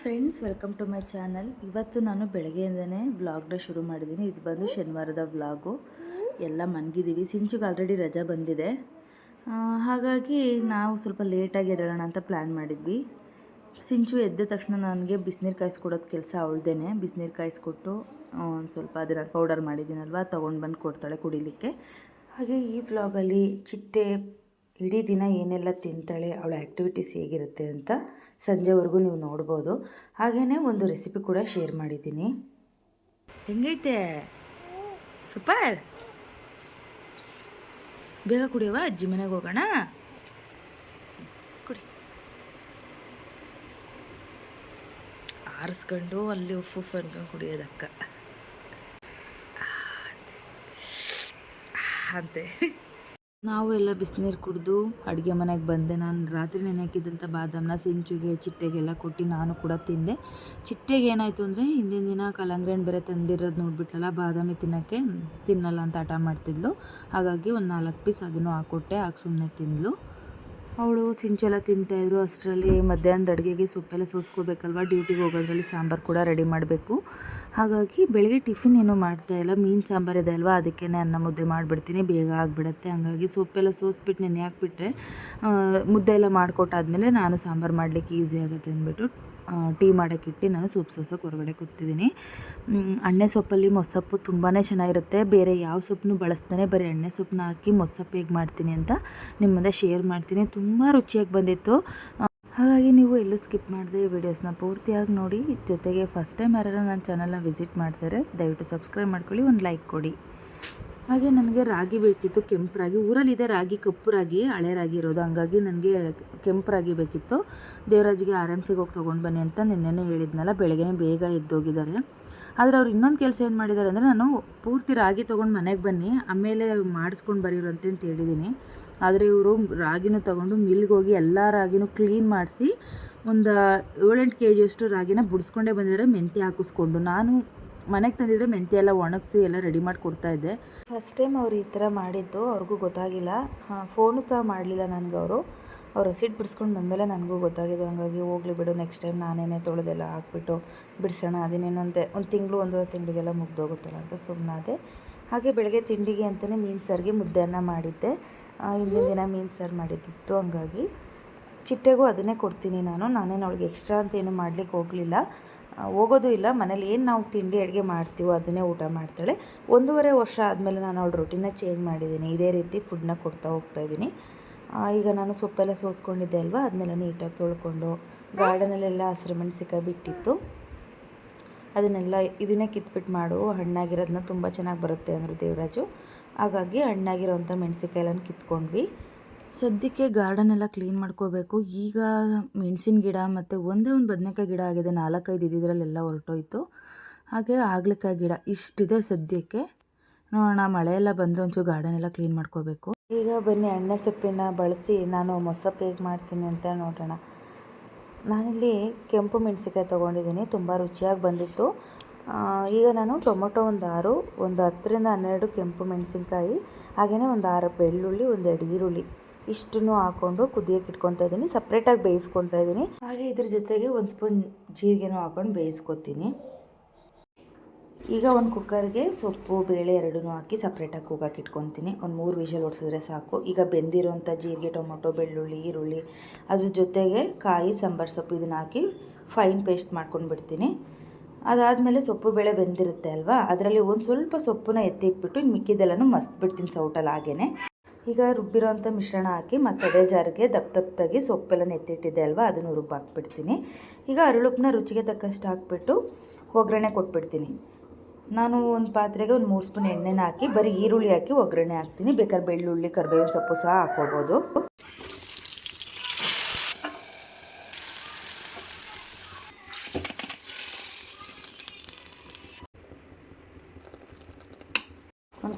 Friends welcome to my channel ಇವತ್ತು ನಾನು ಬೆಳಗ್ಗೆಯಿಂದನೇ ವ್ಲಾಗ್ನ ಶುರು ಮಾಡಿದ್ದೀನಿ ಇದು ಬಂದು ಶನಿವಾರದ ವ್ಲಾಗು ಎಲ್ಲ ಮನ್ಗಿದ್ದೀವಿ ಸಿಂಚುಗೆ ಆಲ್ರೆಡಿ ರಜಾ ಬಂದಿದೆ. ಹಾಗಾಗಿ ನಾವು ಸ್ವಲ್ಪ ಲೇಟಾಗಿ ಎದ್ದೇಳೋಣ ಅಂತ ಪ್ಲ್ಯಾನ್ ಮಾಡಿದ್ವಿ. ಸಿಂಚು ಎದ್ದ ತಕ್ಷಣ ನನಗೆ ಬಿಸಿನೀರು ಕಾಯಿಸ್ಕೊಡೋದು ಕೆಲಸ ಅವಳ್ದೇನೆ. ಬಿಸಿನೀರು ಕಾಯಿಸ್ಕೊಟ್ಟು ಒಂದು ಸ್ವಲ್ಪ ಅದನ್ನು ಪೌಡರ್ ಮಾಡಿದ್ದೀನಲ್ವ, ತೊಗೊಂಡು ಬಂದು ಕೊಡ್ತಾಳೆ ಕುಡಿಲಿಕ್ಕೆ. ಹಾಗೆ ಈ ವ್ಲಾಗಲ್ಲಿ ಚಿಟ್ಟೆ ಇಡೀ ದಿನ ಏನೆಲ್ಲ ತಿಂತಾಳೆ, ಅವಳ ಆ್ಯಕ್ಟಿವಿಟೀಸ್ ಹೇಗಿರುತ್ತೆ ಅಂತ ಸಂಜೆವರೆಗೂ ನೀವು ನೋಡ್ಬೋದು. ಹಾಗೆಯೇ ಒಂದು ರೆಸಿಪಿ ಕೂಡ ಶೇರ್ ಮಾಡಿದ್ದೀನಿ. ಹೆಂಗೈತೆ? ಸೂಪರ್! ಬೇಗ ಕುಡಿಯುವ ಅಜ್ಜಿ ಮನೆಗೆ ಹೋಗೋಣ. ಕುಡಿ. ಆರಿಸ್ಕೊಂಡು ಅಲ್ಲಿ ಉಪ್ಪು ಉಪ್ಪು ಅನ್ಕೊಂಡು ಕುಡಿಯೋದಕ್ಕ. ಅಂತೆ. ನಾವು ಎಲ್ಲ ಬಿಸಿನೀರು ಕುಡಿದು ಅಡುಗೆ ಮನೆಗೆ ಬಂದೆ. ನಾನು ರಾತ್ರಿ ನೆನೆಕಿದ್ದಂಥ ಬಾದಾಮನ್ನ ಸಿಂಚುಗೆ, ಚಿಟ್ಟೆಗೆಲ್ಲ ಕೊಟ್ಟು ನಾನು ಕೂಡ ತಿಂದೆ. ಚಿಟ್ಟೆಗೆ ಏನಾಯಿತು ಅಂದರೆ, ಹಿಂದಿನ ದಿನ ಕಲ್ಲಂಗಡಿ ಹಣ್ಣು ಬೇರೆ ತಂದಿರೋದು ನೋಡ್ಬಿಟ್ಟಲ್ಲ ಬಾದಾಮಿ ತಿನ್ನೋಕ್ಕೆ ತಿನ್ನಲ್ಲ ಅಂತ ಹಠ ಮಾಡ್ತಿದ್ಲು. ಹಾಗಾಗಿ ಒಂದು ನಾಲ್ಕು ಪೀಸ್ ಅದನ್ನು ಹಾಕ್ಕೊಟ್ಟೆ ಹಾಕಿ ಸುಮ್ಮನೆ ತಿಂದ್ಲು. ಅವಳು ಸಿಂಚೆಲ್ಲ ತಿಂತಾಯಿದ್ರು ಅಷ್ಟರಲ್ಲಿ ಮಧ್ಯಾಹ್ನದ ಅಡುಗೆಗೆ ಸೊಪ್ಪೆಲ್ಲ ಸೋಸ್ಕೋಬೇಕಲ್ವ? ಡ್ಯೂಟಿಗೆ ಹೋಗೋದ್ರಲ್ಲಿ ಸಾಂಬಾರು ಕೂಡ ರೆಡಿ ಮಾಡಬೇಕು. ಹಾಗಾಗಿ ಬೆಳಗ್ಗೆ ಟಿಫಿನ್ ಏನೂ ಮಾಡ್ತಾಯಿಲ್ಲ ಮೀನು ಸಾಂಬಾರು ಇದೆ ಅಲ್ವಾ? ಅದಕ್ಕೇ ಅನ್ನ ಮುದ್ದೆ ಮಾಡಿಬಿಡ್ತೀನಿ. ಬೇಗ ಆಗಿಬಿಡತ್ತೆ. ಹಾಗಾಗಿ ಸೊಪ್ಪೆಲ್ಲ ಸೋಸ್ಬಿಟ್ಟು ನೆನೆ ಹಾಕ್ಬಿಟ್ರೆ ಮುದ್ದೆ ಎಲ್ಲ ಮಾಡಿಕೊಟ್ಟಾದ್ಮೇಲೆ ನಾನು ಸಾಂಬಾರು ಮಾಡಲಿಕ್ಕೆ ಈಸಿ ಆಗುತ್ತೆ ಅಂದ್ಬಿಟ್ಟು ಟೀ ಮಾಡೋಕ್ಕಿಟ್ಟು ನಾನು ಸೂಪ್ ಸೋಸಕ್ಕೆ ಹೊರಗಡೆ ಕೂತಿದ್ದೀನಿ. ಅಣ್ಣೆ ಸೊಪ್ಪಲ್ಲಿ ಮೊಸಪ್ಪು ತುಂಬಾ ಚೆನ್ನಾಗಿರುತ್ತೆ. ಬೇರೆ ಯಾವ ಸೊಪ್ಪನ್ನು ಬಳಸ್ತಾನೆ ಬರೀ ಎಣ್ಣೆ ಸೊಪ್ಪನ್ನ ಹಾಕಿ ಮೊಸಪ್ಪು ಹೇಗೆ ಮಾಡ್ತೀನಿ ಅಂತ ನಿಮ್ಮ ಶೇರ್ ಮಾಡ್ತೀನಿ. ತುಂಬ ರುಚಿಯಾಗಿ ಬಂದಿತ್ತು. ಹಾಗಾಗಿ ನೀವು ಎಲ್ಲೂ ಸ್ಕಿಪ್ ಮಾಡದೆ ವಿಡಿಯೋಸ್ನ ಪೂರ್ತಿಯಾಗಿ ನೋಡಿ. ಜೊತೆಗೆ ಫಸ್ಟ್ ಟೈಮ್ ಯಾರು ನನ್ನ ಚಾನಲ್ನ ವಿಸಿಟ್ ಮಾಡ್ತಾರೆ, ದಯವಿಟ್ಟು ಸಬ್ಸ್ಕ್ರೈಬ್ ಮಾಡ್ಕೊಳ್ಳಿ, ಒಂದು ಲೈಕ್ ಕೊಡಿ. ಹಾಗೆ ನನಗೆ ರಾಗಿ ಬೇಕಿತ್ತು ಕೆಂಪು ರಾಗಿ ಊರಲ್ಲಿದೆ ರಾಗಿ ಕಪ್ಪು ರಾಗಿ ಹಳೆ ರಾಗಿ ಇರೋದು ಹಂಗಾಗಿ ನನಗೆ ಕೆಂಪು ರಾಗಿ ಬೇಕಿತ್ತು. ದೇವರಾಜಿಗೆ ಆರ್ ಎಂ ಸಿಗೆ ಹೋಗಿ ತೊಗೊಂಡು ಬನ್ನಿ ಅಂತ ನಿನ್ನೆನೇ ಹೇಳಿದ್ನಲ್ಲ ಬೆಳಗ್ಗೆ ಬೇಗ ಎದ್ದೋಗಿದ್ದಾರೆ. ಆದರೆ ಅವ್ರು ಇನ್ನೊಂದು ಕೆಲಸ ಏನು ಮಾಡಿದ್ದಾರೆ ಅಂದರೆ, ನಾನು ಪೂರ್ತಿ ರಾಗಿ ತೊಗೊಂಡು ಮನೆಗೆ ಬನ್ನಿ, ಆಮೇಲೆ ಮಾಡಿಸ್ಕೊಂಡು ಬರೀರಂತೆ ಅಂತ ಹೇಳಿದ್ದೀನಿ ಆದರೆ ಇವರು ರಾಗಿನೂ ತೊಗೊಂಡು ಮಿಲ್ಗೆ ಹೋಗಿ ಎಲ್ಲ ರಾಗಿನೂ ಕ್ಲೀನ್ ಮಾಡಿಸಿ, ಒಂದು ಏಳೆಂಟು ಕೆ ಜಿಯಷ್ಟು ರಾಗಿನ ಬಿಡಿಸ್ಕೊಂಡೇ ಬಂದಿದ್ದಾರೆ, ಮೆಂತ್ಯ ಹಾಕಿಸ್ಕೊಂಡು. ನಾನು ಮನೆಗೆ ತಂದಿದ್ರೆ ಮೆಂತ್ಯ ಎಲ್ಲ ಒಣಗಿಸಿ ಎಲ್ಲ ರೆಡಿ ಮಾಡಿ ಕೊಡ್ತಾ ಇದ್ದೆ. ಫಸ್ಟ್ ಟೈಮ್ ಅವ್ರು ಈ ಥರ ಮಾಡಿದ್ದು, ಅವ್ರಿಗೂ ಗೊತ್ತಾಗಿಲ್ಲ. ಫೋನು ಸಹ ಮಾಡಲಿಲ್ಲ ನನಗೆ ಅವರು. ಅವ್ರು ಹಸಿಟ್ಟು ಬಿಡಿಸ್ಕೊಂಡು ಬಂದಮೇಲೆ ನನಗೂ ಗೊತ್ತಾಗಿದೆ ಹಂಗಾಗಿ ಹೋಗ್ಲಿ ಬಿಡು ನೆಕ್ಸ್ಟ್ ಟೈಮ್ ನಾನೇನೇ ತೊಳೆದೆಲ್ಲ ಹಾಕ್ಬಿಟ್ಟು ಬಿಡಿಸೋಣ ಅದೇನೇನೊಂದೆ ಒಂದು ತಿಂಗಳು, ಒಂದೂವರೆ ತಿಂಗಳಿಗೆಲ್ಲ ಮುಗ್ದೋಗುತ್ತಲ್ಲ ಅಂತ ಸುಮ್ಮನಾದೆ ಹಾಗೆ ಬೆಳಗ್ಗೆ ತಿಂಡಿಗೆ ಅಂತಲೇ ಮೀನು ಸಾರಿಗೆ ಮುದ್ದೆಯನ್ನು ಮಾಡಿದ್ದೆ. ಹಿಂದಿನ ದಿನ ಮೀನು ಸಾರು ಮಾಡಿದ್ದಿತ್ತು, ಹಂಗಾಗಿ ಚಿಟ್ಟೆಗೂ ಅದನ್ನೇ ಕೊಡ್ತೀನಿ ನಾನು. ನಾನೇನು ಅವಳಿಗೆ ಎಕ್ಸ್ಟ್ರಾ ಅಂತ ಏನು ಮಾಡ್ಲಿಕ್ಕೆ ಹೋಗಲಿಲ್ಲ. ಹೋಗೋದು ಇಲ್ಲ. ಮನೇಲಿ ಏನು ನಾವು ತಿಂಡಿ ಅಡುಗೆ ಮಾಡ್ತೀವೋ ಅದನ್ನೇ ಊಟ ಮಾಡ್ತಾಳೆ. ಒಂದೂವರೆ ವರ್ಷ ಆದಮೇಲೆ ನಾನು ಅವಳ ರೊಟೀನ ಚೇಂಜ್ ಮಾಡಿದ್ದೀನಿ. ಇದೇ ರೀತಿ ಫುಡ್ನ ಕೊಡ್ತಾ ಹೋಗ್ತಾ ಇದ್ದೀನಿ. ಈಗ ನಾನು ಸೊಪ್ಪೆಲ್ಲ ಸೋಸ್ಕೊಂಡಿದ್ದೆ ಅಲ್ವಾ? ಅದನ್ನೆಲ್ಲ ನೀಟಾಗಿ ತೊಳ್ಕೊಂಡು ಗಾರ್ಡನಲ್ಲೆಲ್ಲ ಹಸಿರು ಮೆಣಸಿಕಾಯಿ ಬಿಟ್ಟಿತ್ತು. ಅದನ್ನೆಲ್ಲ ಇದನ್ನೇ ಕಿತ್ಬಿಟ್ಟು ಮಾಡು. ಹಣ್ಣಾಗಿರೋದನ್ನ ತುಂಬ ಚೆನ್ನಾಗಿ ಬರುತ್ತೆ ಅಂದರು ದೇವರಾಜು. ಹಾಗಾಗಿ ಹಣ್ಣಾಗಿರೋವಂಥ ಮೆಣಸಿಕಾಯೆಲ್ಲ ಕಿತ್ಕೊಂಡ್ವಿ. ಸದ್ಯಕ್ಕೆ ಗಾರ್ಡನ್ ಎಲ್ಲ ಕ್ಲೀನ್ ಮಾಡ್ಕೋಬೇಕು. ಈಗ ಮೆಣಸಿನ ಗಿಡ ಮತ್ತು ಒಂದೇ ಒಂದು ಬದನೆಕಾಯಿ ಗಿಡ ಆಗಿದೆ. ನಾಲ್ಕೈದು ಇದ್ದಿದ್ರಲ್ಲೆಲ್ಲ ಹೊರಟೋಯ್ತು. ಹಾಗೆ ಆಗ್ಲಿಕ್ಕಾಯಿ ಗಿಡ ಇಷ್ಟಿದೆ ಸದ್ಯಕ್ಕೆ. ನೋಡೋಣ, ಮಳೆ ಎಲ್ಲ ಬಂದರೆ ಒಂಚೂರು ಗಾರ್ಡನ್ ಎಲ್ಲ ಕ್ಲೀನ್ ಮಾಡ್ಕೋಬೇಕು. ಈಗ ಬನ್ನಿ, ಎಣ್ಣೆ ಸೊಪ್ಪಿನ ಬಳಸಿ ನಾನು ಮೊಸಪ್ಪು ಹೇಗೆ ಮಾಡ್ತೀನಿ ಅಂತ ನೋಡೋಣ. ನಾನಿಲ್ಲಿ ಕೆಂಪು ಮೆಣಸಿಕಾಯಿ ತೊಗೊಂಡಿದ್ದೀನಿ. ತುಂಬ ರುಚಿಯಾಗಿ ಬಂದಿತ್ತು. ಈಗ ನಾನು ಟೊಮೊಟೊ ಒಂದು ಆರು, ಒಂದು ಹತ್ತರಿಂದ ಹನ್ನೆರಡು ಕೆಂಪು ಮೆಣಸಿನ್ಕಾಯಿ ಹಾಗೆಯೇ ಒಂದು ಆರು ಬೆಳ್ಳುಳ್ಳಿ ಒಂದೆರಡು ಈರುಳ್ಳಿ. ಇಷ್ಟನ್ನು ಹಾಕೊಂಡು ಕುದಿಯೋಕೆ ಇಟ್ಕೊತಾ ಇದ್ದೀನಿ. ಸಪ್ರೇಟಾಗಿ ಬೇಯಿಸ್ಕೊತಾ ಇದ್ದೀನಿ. ಹಾಗೆ ಇದ್ರ ಜೊತೆಗೆ ಒಂದು ಸ್ಪೂನ್ ಜೀರಿಗೆನೂ ಹಾಕೊಂಡು ಬೇಯಿಸ್ಕೊತೀನಿ. ಈಗ ಒಂದು ಕುಕ್ಕರ್ಗೆ ಸೊಪ್ಪು, ಬೇಳೆ ಎರಡೂ ಹಾಕಿ ಸಪ್ರೇಟಾಗಿ ಕೂಗಕ್ಕೆ ಇಟ್ಕೊತೀನಿ. ಒಂದು ಮೂರು ವಿಷಲ್ ಹೊಡ್ಸಿದ್ರೆ ಸಾಕು. ಈಗ ಬೆಂದಿರೋಂಥ ಜೀರಿಗೆ, ಟೊಮೊಟೊ, ಬೆಳ್ಳುಳ್ಳಿ, ಈರುಳ್ಳಿ, ಅದ್ರ ಜೊತೆಗೆ ಕಾಯಿ, ಸಾಂಬಾರು ಸೊಪ್ಪು ಇದನ್ನ ಹಾಕಿ ಫೈನ್ ಪೇಸ್ಟ್ ಮಾಡ್ಕೊಂಡು ಬಿಡ್ತೀನಿ. ಅದಾದಮೇಲೆ ಸೊಪ್ಪು ಬೇಳೆ ಬೆಂದಿರುತ್ತೆ ಅಲ್ವಾ? ಅದರಲ್ಲಿ ಒಂದು ಸ್ವಲ್ಪ ಸೊಪ್ಪನ್ನ ಎತ್ತಿಟ್ಬಿಟ್ಟು ಇನ್ನು ಮಿಕ್ಕಿದೆಲ್ಲನೂ ಮಸ್ತ್ ಬಿಡ್ತೀನಿ ಸೌಟಲ್ಲಿ ಹಾಗೇನೆ. ಈಗ ರುಬ್ಬಿರೋಂಥ ಮಿಶ್ರಣ ಹಾಕಿ ಮತ್ತು ಅದೇ ಜಾರಿಗೆ ದಪ್ಪ ದಪ್ಪದಾಗಿ ಸೊಪ್ಪೆಲ್ಲ ನೆತ್ತಿಟ್ಟಿದ್ದೆ ಅಲ್ವಾ? ಅದನ್ನು ರುಬ್ಬಾಕ್ಬಿಡ್ತೀನಿ. ಈಗ ಅರಳುಪ್ಪನ್ನ ರುಚಿಗೆ ತಕ್ಕಷ್ಟು ಹಾಕ್ಬಿಟ್ಟು ಒಗ್ಗರಣೆ ಕೊಟ್ಬಿಡ್ತೀನಿ. ನಾನು ಒಂದು ಪಾತ್ರೆಗೆ ಒಂದು ಮೂರು ಸ್ಪೂನ್ ಎಣ್ಣೆನ ಹಾಕಿ ಬರೀ ಈರುಳ್ಳಿ ಹಾಕಿ ಒಗ್ಗರಣೆ ಹಾಕ್ತೀನಿ. ಬೇಕಾದ್ರೆ ಬೆಳ್ಳುಳ್ಳಿ, ಕರಿಬೇವಿನ ಸೊಪ್ಪು ಸಹ ಹಾಕ್ಕೋಬೋದು.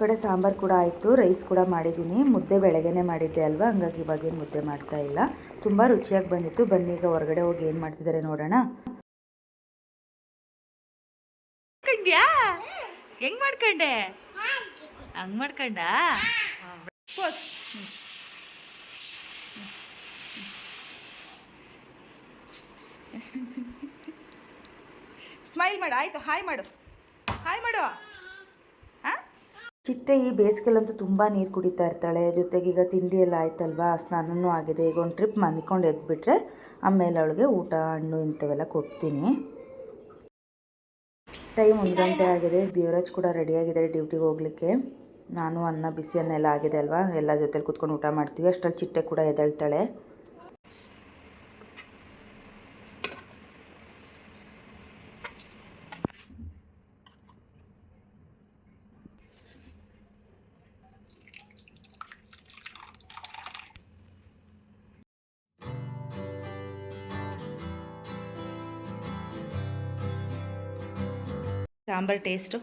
ಕಡೆ ಸಾಂಬಾರು ಕೂಡ ಆಯಿತು ರೈಸ್ ಕೂಡ ಮಾಡಿದ್ದೀನಿ ಮುದ್ದೆ ಬೆಳಗ್ಗೆನೇ ಮಾಡಿದ್ದೆ ಅಲ್ವಾ ಹಂಗಾಗಿ ಇವಾಗೇನು ಮುದ್ದೆ ಮಾಡ್ತಾ ಇಲ್ಲ ತುಂಬ ರುಚಿಯಾಗಿ ಬಂದಿತ್ತು ಬನ್ನಿ ಈಗ ಹೊರಗಡೆ ಹೋಗಿ ಏನು ಮಾಡ್ತಿದ್ದಾರೆ ನೋಡೋಣ ಹೆಂಗ್ ಮಾಡ್ಕೊಂಡೆ ಹಂಗ್ ಮಾಡ್ಕೊಂಡ ಸ್ಮೈಲ್ ಮಾಡು ಆಯಿತು ಹಾಯ್ ಮಾಡು ಹಾಯ್ ಮಾಡು ಚಿಟ್ಟೆ ಈ ಬೇಸಿಗೆಲಂತೂ ತುಂಬ ನೀರು ಕುಡಿತಾ ಇರ್ತಾಳೆ. ಜೊತೆಗೆ ಈಗ ತಿಂಡಿ ಎಲ್ಲ ಆಯ್ತಲ್ವಾ? ಸ್ನಾನನೂ ಆಗಿದೆ. ಈಗ ಒಂದು ಟ್ರಿಪ್ ಮನ್ಕೊಂಡು ಎದ್ಬಿಟ್ರೆ ಆಮೇಲೆ ಅವಳಿಗೆ ಊಟ, ಹಣ್ಣು ಇಂಥವೆಲ್ಲ ಕೊಡ್ತೀನಿ. ಟೈಮ್ ಒಂದು ಗಂಟೆ ಆಗಿದೆ. ದೇವರಾಜ್ ಕೂಡ ರೆಡಿಯಾಗಿದ್ದಾರೆ ಡ್ಯೂಟಿಗೆ ಹೋಗ್ಲಿಕ್ಕೆ. ನಾನು, ಅನ್ನ, ಬಿಸಿ ಅನ್ನ ಎಲ್ಲ ಆಗಿದೆ ಅಲ್ವಾ? ಎಲ್ಲ ಜೊತೆಲಿ ಕೂತ್ಕೊಂಡು ಊಟ ಮಾಡ್ತೀವಿ. ಅಷ್ಟರಲ್ಲಿ ಚಿಟ್ಟೆ ಕೂಡ ಎದ್ದೇಳ್ತಾಳೆ. ಸಾಂಬಾರು ಟೇಸ್ಟು?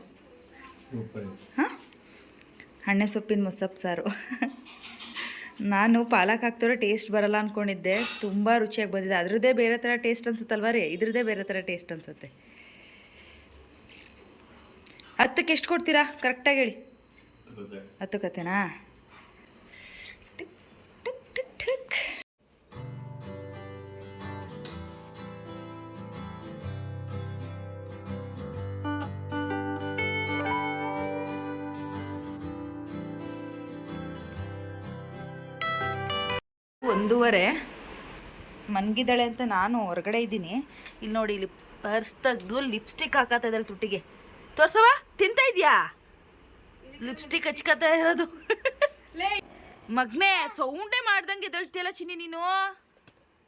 ಹಾಂ? ಹಣ್ಣೆ ಸೊಪ್ಪಿನ ಮೊಸಪ್ಪು ಸಾರು. ನಾನು ಪಾಲಕ್ ಹಾಕ್ತಿರೋ ಟೇಸ್ಟ್ ಬರಲ್ಲ ಅಂದ್ಕೊಂಡಿದ್ದೆ ತುಂಬ ರುಚಿಯಾಗಿ ಬಂದಿದೆ. ಅದರದ್ದೇ ಬೇರೆ ಥರ ಟೇಸ್ಟ್ ಅನ್ಸುತ್ತಲ್ವ ರೀ? ಇದ್ರದ್ದೇ ಬೇರೆ ಥರ ಟೇಸ್ಟ್ ಅನ್ಸುತ್ತೆ. ಹತ್ತಕ್ಕೆ ಎಷ್ಟು ಕೊಡ್ತೀರಾ? ಕರೆಕ್ಟಾಗಿ ಹೇಳಿ. ಹತ್ತು ಕತೆನಾ? ಒಂದೂವರೆ. ಮನ್ಗಿದ್ದಾಳೆ ಅಂತ ನಾನು ಹೊರಗಡೆ ಇದ್ದೀನಿ. ಇಲ್ಲಿ ನೋಡಿ, ಇಲ್ಲಿ ಪರ್ಸ್ ತೆಗ್ದು ಲಿಪ್ಸ್ಟಿಕ್ ಹಾಕತ್ತ ಇದ್ದಾಳೆ ತುಟ್ಟಿಗೆ. ತೋರ್ಸವ ತಿಂತ ಇದೆಯಾ? ಲಿಪ್ಸ್ಟಿಕ್ ಹಚ್ಕತಾ ಇರೋದು. ಮಗ್ನೆ, ಸೌಂಡೇ ಮಾಡ್ದಂಗೆ ಎದ್ದೇಳ್ತೀಯಲ್ಲ ಚಿನ್ನಿ ನೀನು?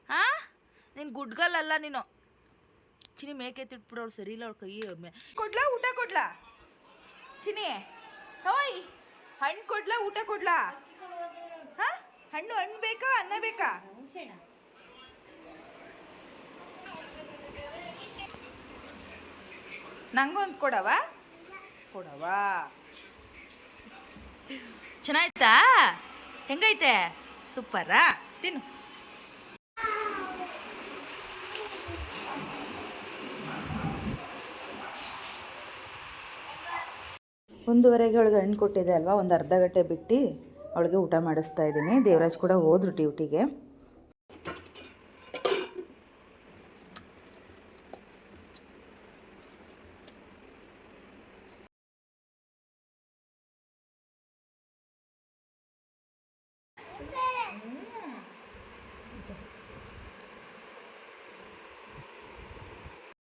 ಹಾ? ನೀನು ಗುಡ್ಗಲ್ಲಲ್ಲ ನೀನು. ಚಿನ್ನಿ ಮೇಕೆ ತಿಟ್ಬಿಡೋಳು ಸರಿ ಇಲ್ಲ, ಅವಳು ಕೈ ಕೊಡ್ಲಾ, ಊಟ ಕೊಡ್ಲಾ? ಚಿನ್ನಿ ಹೋಯ್ ಹಣ್ಣು ಕೊಡ್ಲಾ, ಊಟ ಕೊಡ್ಲಾ? ಹಣ್ಣು ಹಣ್ಣು ಬೇಕಾ ಅನ್ನ ಬೇಕಾ? ನಂಗೊಂದು ಕೊಡವಾ? ಕೊಡವಾ. ಚೆನ್ನಾಯ್ತಾ? ಹೆಂಗೈತೆ? ಸೂಪರಾ? ತಿನ್ನು. ಒಂದೂವರೆಗೆ ಒಳಗೆ ಹಣ್ಣು ಕೊಟ್ಟಿದೆ ಅಲ್ವಾ? ಒಂದು ಅರ್ಧ ಗಂಟೆ ಬಿಟ್ಟು ಅವಳಿಗೆ ಊಟ ಮಾಡಿಸ್ತಾ ಇದ್ದೀನಿ. ದೇವರಾಜ್ ಕೂಡ ಹೋದ್ರು ಡ್ಯೂಟಿಗೆ.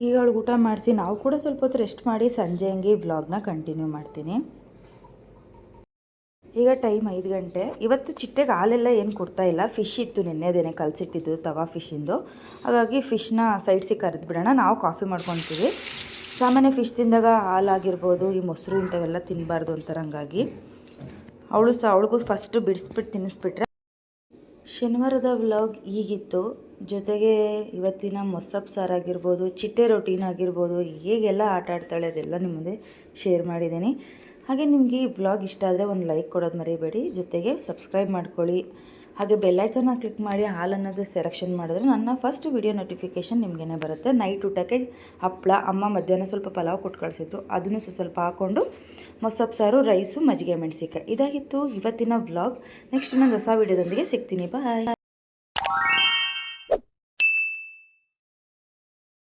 ಈಗ ಅವಳಿಗೆ ಊಟ ಮಾಡಿಸಿ ನಾವು ಕೂಡ ಸ್ವಲ್ಪ ಹೊತ್ತು ರೆಸ್ಟ್ ಮಾಡಿ ಸಂಜೆ ಹಂಗೆ ವ್ಲಾಗ್ನ ಕಂಟಿನ್ಯೂ ಮಾಡ್ತೀನಿ. ಈಗ ಟೈಮ್ ಐದು ಗಂಟೆ. ಇವತ್ತು ಚಿಟ್ಟೆಗೆ ಹಾಲೆಲ್ಲ ಏನು ಕೊಡ್ತಾ ಇಲ್ಲ. ಫಿಶ್ ಇತ್ತು ನಿನ್ನೆದೇನೆ ಕಲಸಿಟ್ಟಿದ್ದು ತವಾ ಫಿಶಿಂದು ಹಾಗಾಗಿ ಫಿಶ್ನ ಸೈಡ್ಸಿಗೆ ಕರೆದು ಬಿಡೋಣ. ನಾವು ಕಾಫಿ ಮಾಡ್ಕೊತೀವಿ. ಸಾಮಾನ್ಯ ಫಿಶ್ ತಿಂದಾಗ ಹಾಲಾಗಿರ್ಬೋದು, ಈ ಮೊಸರು ಇಂಥವೆಲ್ಲ ತಿನ್ನಬಾರ್ದು ಅಂತಾರೆ ಹಂಗಾಗಿ. ಅವಳು ಸಹ ಅವಳಿಗೂ ಫಸ್ಟು ಬಿಡಿಸ್ಬಿಟ್ಟು ತಿನ್ನಿಸ್ಬಿಟ್ರೆ. ಶನಿವಾರದ ವ್ಲಾಗ್ ಈಗಿತ್ತು. ಜೊತೆಗೆ ಇವತ್ತಿನ ಮೊಸಪ್ ಸಾರು ಆಗಿರ್ಬೋದು, ಚಿಟ್ಟೆ ರೊಟೀನ್ ಆಗಿರ್ಬೋದು, ಹೇಗೆಲ್ಲ ಆಟ ಆಡ್ತಾಳೆ ಅದೆಲ್ಲ ನಿಮ್ಮದೇ ಶೇರ್ ಮಾಡಿದ್ದೀನಿ. ಹಾಗೆ ನಿಮಗೆ ಈ ಬ್ಲಾಗ್ ಇಷ್ಟ ಆದರೆ ಒಂದು ಲೈಕ್ ಕೊಡೋದು ಮರಿಬೇಡಿ. ಜೊತೆಗೆ ಸಬ್ಸ್ಕ್ರೈಬ್ ಮಾಡ್ಕೊಳ್ಳಿ. ಹಾಗೆ ಬೆಲ್ಲೈಕನ್ನ ಕ್ಲಿಕ್ ಮಾಡಿ ಹಾಲ್ ಅನ್ನೋದು ಸೆಲೆಕ್ಷನ್ ಮಾಡಿದ್ರೆ ನನ್ನ ಫಸ್ಟ್ ವಿಡಿಯೋ ನೋಟಿಫಿಕೇಷನ್ ನಿಮಗೇನೆ ಬರುತ್ತೆ. ನೈಟ್ ಊಟಕ್ಕೆ ಹಪ್ಪಳ ಅಮ್ಮ ಮಧ್ಯಾಹ್ನ ಸ್ವಲ್ಪ ಪಲಾವ್ ಕೊಟ್ಟು ಕಳಿಸಿತ್ತು ಅದನ್ನು ಸ್ವಲ್ಪ ಹಾಕ್ಕೊಂಡು ಮೊಸಪ್ಪು ಸಾರು ರೈಸು ಮಜ್ಜಿಗೆ ಮೆಣಸಿಕಾಯಿ ಇದಾಗಿತ್ತು ಇವತ್ತಿನ ವ್ಲಾಗ್ ನೆಕ್ಸ್ಟ್ ಇನ್ನೊಂದು ಹೊಸ ವಿಡಿಯೋದೊಂದಿಗೆ ಸಿಗ್ತೀನಿ. ಬಾಯ್